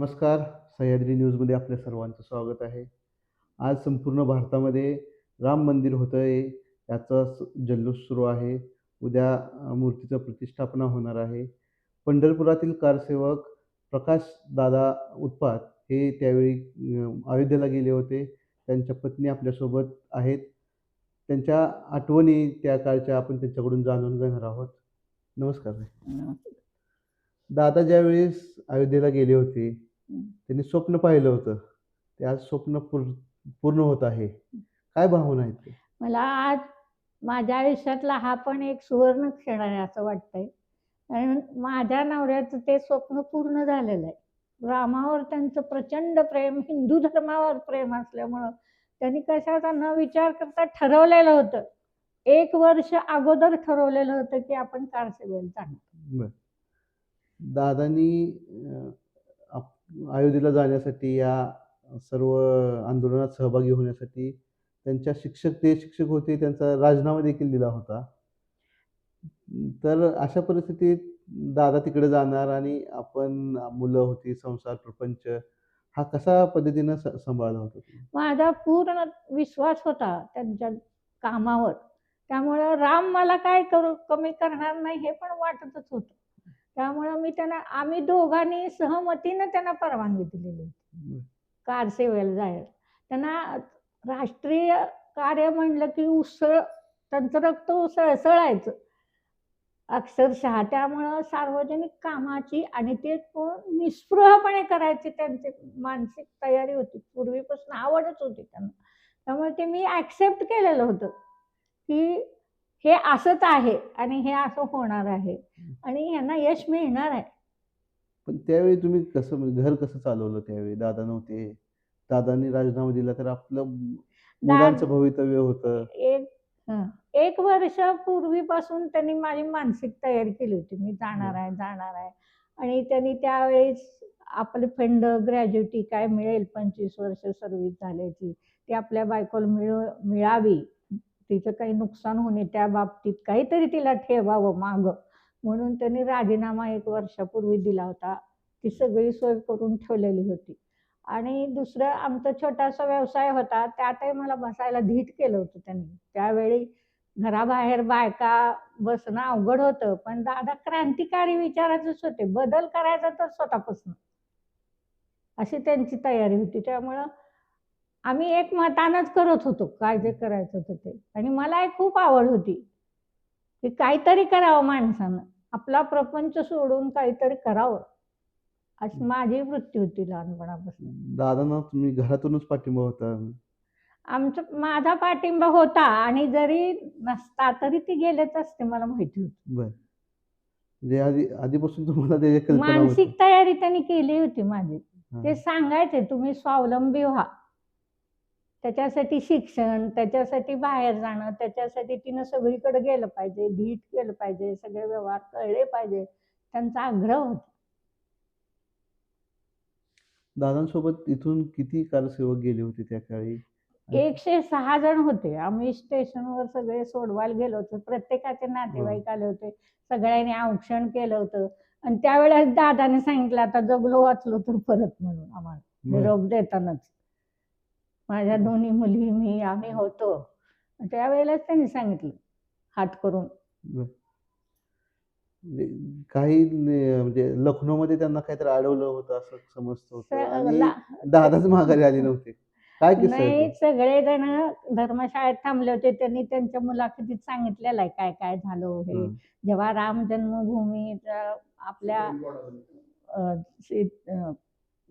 नमस्कार. सह्याद्री न्यूजमध्ये आपल्या सर्वांचं स्वागत आहे. आज संपूर्ण भारतामध्ये राम मंदिर होतं आहे याचा स- जल्लोष सुरू आहे. उद्या मूर्तीचं प्रतिष्ठापना होणार आहे. पंढरपुरातील कारसेवक प्रकाश दादा उत्पात हे त्यावेळी अयोध्येला गेले होते. त्यांच्या पत्नी आपल्यासोबत आहेत. त्यांच्या आठवणी त्या काळच्या आपण त्यांच्याकडून जाणून घेणार आहोत. नमस्कार. दादा ज्यावेळेस अयोध्येला गेले होते त्यांनी स्वप्न पाहिलं होतं. ते आज स्वप्न पूर- पूर्ण होत आहे. काय भावना आहेत? मला आज माझ्या आयुष्यातला हा पण एक सुवर्ण क्षण आहे असं वाटतंय. कारण माझ्या नवऱ्याचं ते स्वप्न पूर्ण झालेलं आहे. रामावर त्यांचं प्रचंड प्रेम हिंदू धर्मावर प्रेम असल्यामुळं त्यांनी कशाचा न विचार करता ठरवलेलं होतं. एक वर्ष अगोदर ठरवलेलं होतं की आपण कारसेवेला जाणार. दादांनी अयोध्येला जाण्यासाठी या सर्व आंदोलनात सहभागी होण्यासाठी त्यांच्या शिक्षक ते शिक्षक होते त्यांचा राजीनामा देखील दिला होता. तर अशा परिस्थितीत दादा तिकडे जाणार आणि आपण मुलं होती संसार प्रपंच हा कसा पद्धतीनं स- सांभाळला होता माझा पूर्ण विश्वास होता त्यांच्या कामावर. त्यामुळं राम मला काय करू कमी करणार नाही हे पण वाटतच होतं. त्यामुळं मी त्यांना आम्ही दोघांनी सहमतीनं त्यांना परवानगी दिलेली होती. कार सेवेला जायला. त्यांना राष्ट्रीय कार्य म्हणलं की उसळ त्यांचं रक्त उसळसळायचं अक्षरशः त्यामुळं सार्वजनिक कामाची आणि ते निस्पृहपणे करायची त्यांची मानसिक तयारी होती. पूर्वीपासून आवडच होती त्यांना. त्यामुळे ते मी ॲक्सेप्ट केलेलं होतं की हे असंच आहे आणि हे असं होणार आहे. आणि ह्यांना यश मिळणार आहे. पण त्यावेळी तुम्ही कसं घर कसं चालवलं त्यावेळी? दादा नव्हते. दादांनी राजीनामा दिला तर आपलं मुलांचं भवितव्य होतं. एक हं. एक वर्ष पूर्वीपासून त्यांनी माझी मानसिक तयारी केली होती. मी जाणार आहे जाणार आहे. आणि त्यांनी त्यावेळेस आपले फंड ग्रॅज्युटी काय मिळेल? पंचवीस वर्ष सर्व्हिस झाल्याची. ती आपल्या बायकोला मिळ मिळावी. तिचं काही नुकसान होणे त्या बाबतीत काहीतरी तिला ठेवावं मागं. म्हणून त्यांनी राजीनामा एक वर्षापूर्वी दिला होता. ती सगळी सोय करून ठेवलेली होती. आणि दुसरं आमचा छोटासा व्यवसाय होता. त्यातही मला बसायला धीट केलं होतं त्यांनी. त्यावेळी घराबाहेर बायका बसणं अवघड होतं. पण दादा क्रांतिकारी विचाराचेच होते. बदल करायचा तर स्वतःपासून. अशी त्यांची तयारी होती. त्यामुळं आम्ही एक मतानच करत होतो काय जे करायचं होतं ते. आणि मला एक खूप आवड होती की काहीतरी करावं माणसानं. आपला प्रपंच सोडून काहीतरी करावं. अशी माझी वृत्ती होती लहानपणापासून. दादांना तुम्ही घरातूनच पाठिंबा होता? आमचं माझा पाठिंबा होता आणि जरी नसता तरी ती गेलेच असते मला माहिती होती. बर. म्हणजे आधी आधीपासून तुम्हाला त्याची कल्पना होती. मानसिक तयारी त्यांनी केली होती माझी. हा. ते सांगायचे तुम्ही स्वावलंबी व्हा. त्याच्यासाठी शिक्षण त्याच्यासाठी बाहेर जाणं त्याच्यासाठी तिनं सगळीकडे गेलं पाहिजे धीट केलं पाहिजे सगळे व्यवहार कळले पाहिजे त्यांचा आग्रह होता. दादांसोबत इथून किती कारसेवक गेले होते त्या काळी? एकशे सहा जण होते. आम्ही स्टेशनवर सगळे सोडवायला गेलो होतो. प्रत्येकाचे नातेवाईक आले होते. सगळ्यांनी औक्षण केलं होतं. आणि त्यावेळेस दादाने सांगितलं आता जगलो वाचलो तर परत म्हणून आम्हाला. निरोप देतानाच. माझ्या दोन्ही मुली मी आम्ही होतो त्यावेळेलाच त्यांनी सांगितलं हात करून. म्हणजे काही न- म्हणजे लखनौमध्ये त्यांना काहीतरी अडवलं होतं असं समजत होतं आणि ला- दादाच माघारी आले नव्हते काय किस्सा आहे नाही तो? सगळे जण धर्मशाळेत थांबले होते त्यांनी त्यांच्या मुलाखतीत सांगितलेलं आहे काय काय झालं हे हं. जेव्हा राम जन्मभूमीचा आपल्या अ, सी- अ,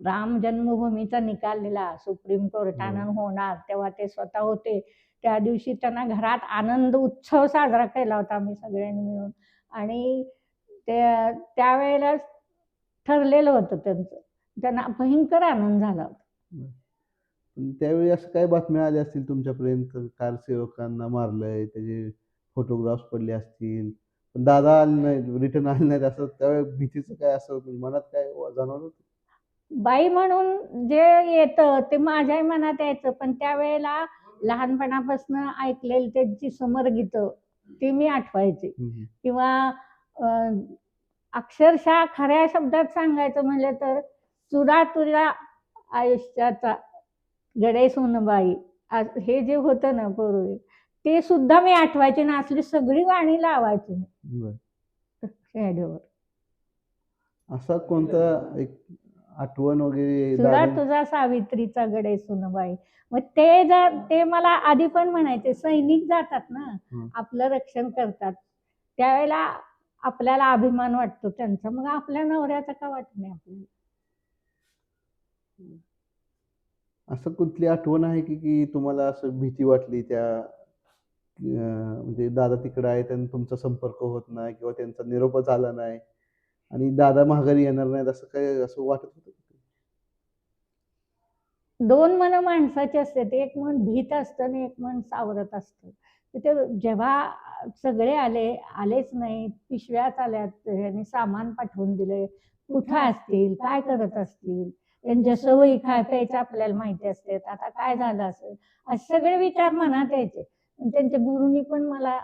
राम जन्मभूमीचा निकाल दिला. सुप्रीम कोर्टानं हो. होणार. तेव्हा ते स्वतः होते. त्या दिवशी त्यांना घरात आनंद उत्सव साजरा केला होता आम्ही सगळ्यांनी मिळून. आणि ते त्यावेळेला ठरलेलं होतं त्यांचं. त्यांना भयंकर आनंद झाला होता. त्यावेळी असं काय बातम्या आल्या असतील तुमच्यापर्यंत? कारसेवकांना मारलंय त्याचे फोटोग्राफ्स पडले असतील. पण दादा आले नाहीत रिटर्न आले नाहीत. असं त्यावेळी भीतीचं काय असं म्हणजे मनात काय जाणवलं होतं? बाई म्हणून जे येतं ते माझ्याही मनात यायचं. पण त्यावेळेला लहानपणापासून ऐकलेली त्यांची समरगीतं ती मी आठवायची. किंवा अक्षरशः खऱ्या शब्दात सांगायचं म्हणलं तर चुरा तुझ्या आयुष्याचा गडे सोनबाई हे जे होतं ना पूर्वी ते सुद्धा मी आठवायचे ना असली सगळी गाणी लावायची रेडिओवर असा कोणता एक आठवण वगैरे तुला दादा तुझा सावित्रीचा गडे सुनबाई. मग ते जर ते मला आधी पण म्हणायचे सैनिक जातात ना. आपलं रक्षण करतात. त्यावेळेला आपल्याला अभिमान वाटतो त्यांचा. मग आपल्या नवऱ्याचा का वाटत नाही आपल्याला? असं कुठली आठवण आहे की की तुम्हाला असं भीती वाटली त्या अं, म्हणजे दादा तिकडे आहेत आणि तुमचा संपर्क होत नाही किंवा त्यांचा निरोपच आला नाही? आणि दादा माघारी येणार नाहीत असं काय असं वाटत होतं? दोन मन माणसाचे असतात एक मन भीत असतं आणि एक मन सावरत असतं. तर ते जेव्हा सगळे आले आलेच नाही पिशव्याच आल्यात यांनी सामान पाठवून दिले. कुठं असतील काय करत असतील? त्यांच्या सवयी काय प्यायचं आपल्याला माहिती असते. आता काय झालं असेल? असे सगळे विचार मनात यायचे. आणि त्यांच्या गुरुनी पण मला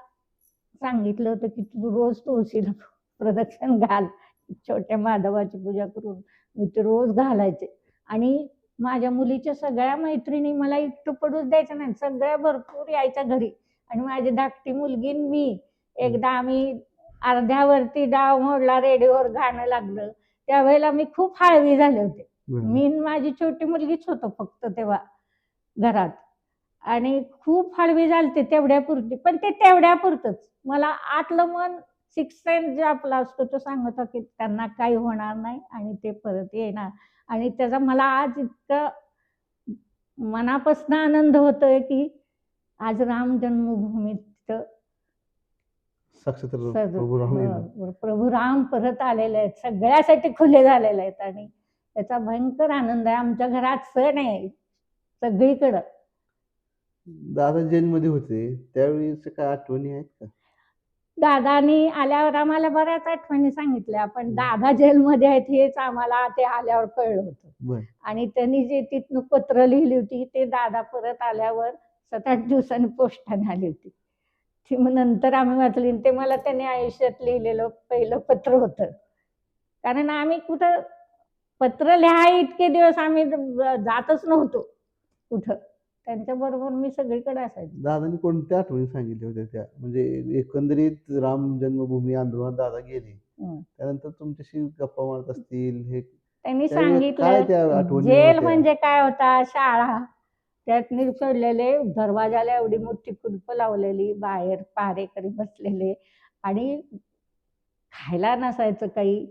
सांगितलं होतं की तू रोज तुळशीला प्रदक्षिण घाल. छोट्या माधवाची पूजा करून मी ते रोज घालायचे. आणि माझ्या मुलीच्या सगळ्या मैत्रिणी मला एकटं पडूच द्यायचं नाही. सगळ्या भरपूर यायच्या घरी. आणि माझी धाकटी मुलगी मी एकदा आम्ही अर्ध्यावरती डाव मोडला रेडिओवर गाणं लागलं. त्यावेळेला मी खूप हळवी झाले होते. मी माझी छोटी मुलगीच होतो फक्त तेव्हा घरात. आणि खूप हळवी झालते तेवढ्यापुरती. पण ते तेवढ्यापुरतंच. मला आतलं मन सिक्स सेन्स जे आपला असतो तो सांगत होता की त्यांना काही होणार नाही आणि ते परत येणार. आणि त्याचा मला आज इतकं मनापासून आनंद होतोय की आज राम जन्मभूमीत प्रभू राम. हो, प्रभू राम परत आलेले आहेत. सगळ्यासाठी खुले झालेले आहेत आणि त्याचा भयंकर आनंद आहे. आमच्या घरात सण आहे सगळीकडं. दादा जेलमध्ये होते त्यावेळीच काय आठवणी आहेत का? दादानी आल्यावर आम्हाला बऱ्याच आठवणी सांगितल्या. पण दादा जेलमध्ये आहेत हेच आम्हाला ते आल्यावर कळलं होतं. आणि त्यांनी जे तिथनं पत्र लिहिली होती ते दादा परत आल्यावर सात आठ दिवसांनी पोस्टाने आली होती. ती मग नंतर आम्ही वाचली ते मला त्यांनी आयुष्यात लिहिलेलं पहिलं पत्र होतं. कारण आम्ही कुठं पत्र लिहा इतके दिवस आम्ही जातच नव्हतो कुठं. त्यांच्याबरोबर मी सगळीकडे असायचे. दादानी कोणत्या आठवणी सांगितल्या होत्या त्या? म्हणजे एकंदरीत राम जन्मभूमी आंदोलनात दादा गेले. हं. त्यानंतर तुमच्याशी गप्पा मारत असतील हे त्यांनी त्यावेळी काय त्या सांगितलं आठवणी जेल होत्या? म्हणजे काय होता? शाळा. त्यातनी सोडलेले दरवाजाला एवढी मोठी कुलप लावलेली बाहेर पहारेकरी बसलेले. आणि खायला नसायचं काही.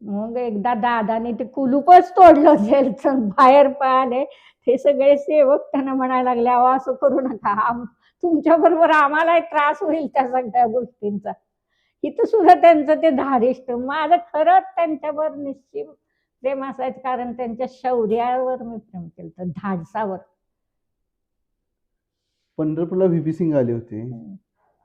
मग एकदा दादाने ते कुलूपच तोडलं जेलचं. बाहेर पळाले ते सगळे सेवक त्यांना म्हणायला लागले अहो असं करू नका. तुमच्या बरोबर आम्हाला त्रास होईल त्या सगळ्या गोष्टींचा. इथं सुद्धा त्यांचं ते धारिष्ट. माझं खरंच त्यांच्यावर निश्चित प्रेम असायचं कारण त्यांच्या शौर्यावर मी प्रेम केलं धाडसावर. पंढरपूरला व्ही. पी. सिंग आले होते.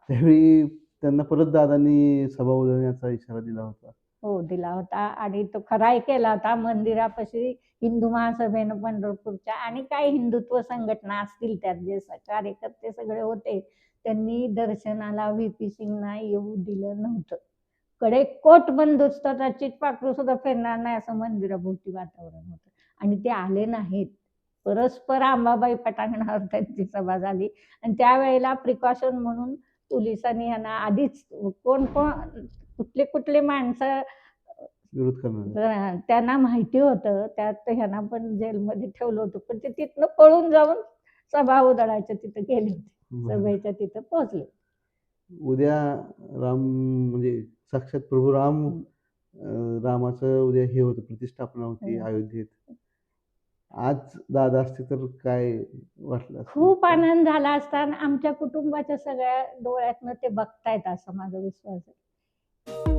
त्यावेळी त्यांना परत दादांनी सभा उधळण्याचा इशारा दिला होता. हो दिला होता. आणि तो खराही केला होता मंदिरापाशी. हिंदू महासभेनं पंढरपूरच्या आणि काही हिंदुत्व संघटना असतील त्यात जे कार्यकर्ते सगळे होते त्यांनी दर्शनाला व्ही पी सिंगना येऊ दिलं नव्हतं. कडे कोट बंदोबस्ताचा चिटपाकरू सुद्धा फिरणार नाही असं मंदिराभोवती वातावरण होतं. आणि ते आले नाहीत. परस्पर आंबाबाई पटांगणावर त्यांची सभा झाली. आणि त्यावेळेला प्रिकॉशन म्हणून पोलिसांनी यांना आधीच कोण कोण कुठले कुठले माणसं विरोध करणार त्यांना माहिती होतं त्यात ह्यांना पण जेलमध्ये ठेवलं होतं पण ते तिथनं पळून जाऊन सभा उधळायच्या तिथं गेले होते. सभेच्या तिथं पोहोचले उद्या राम म्हणजे साक्षात प्रभू राम रामाचं उद्या हे होतं प्रतिष्ठापना होती. अयोध्येत आज दादा असते तर काय वाटलं? खूप आनंद झाला असता आणि आमच्या कुटुंबाच्या सगळ्या डोळ्यातनं ते बघतायत असं माझा विश्वास आहे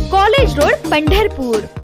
कॉलेज रोड पंढरपूर.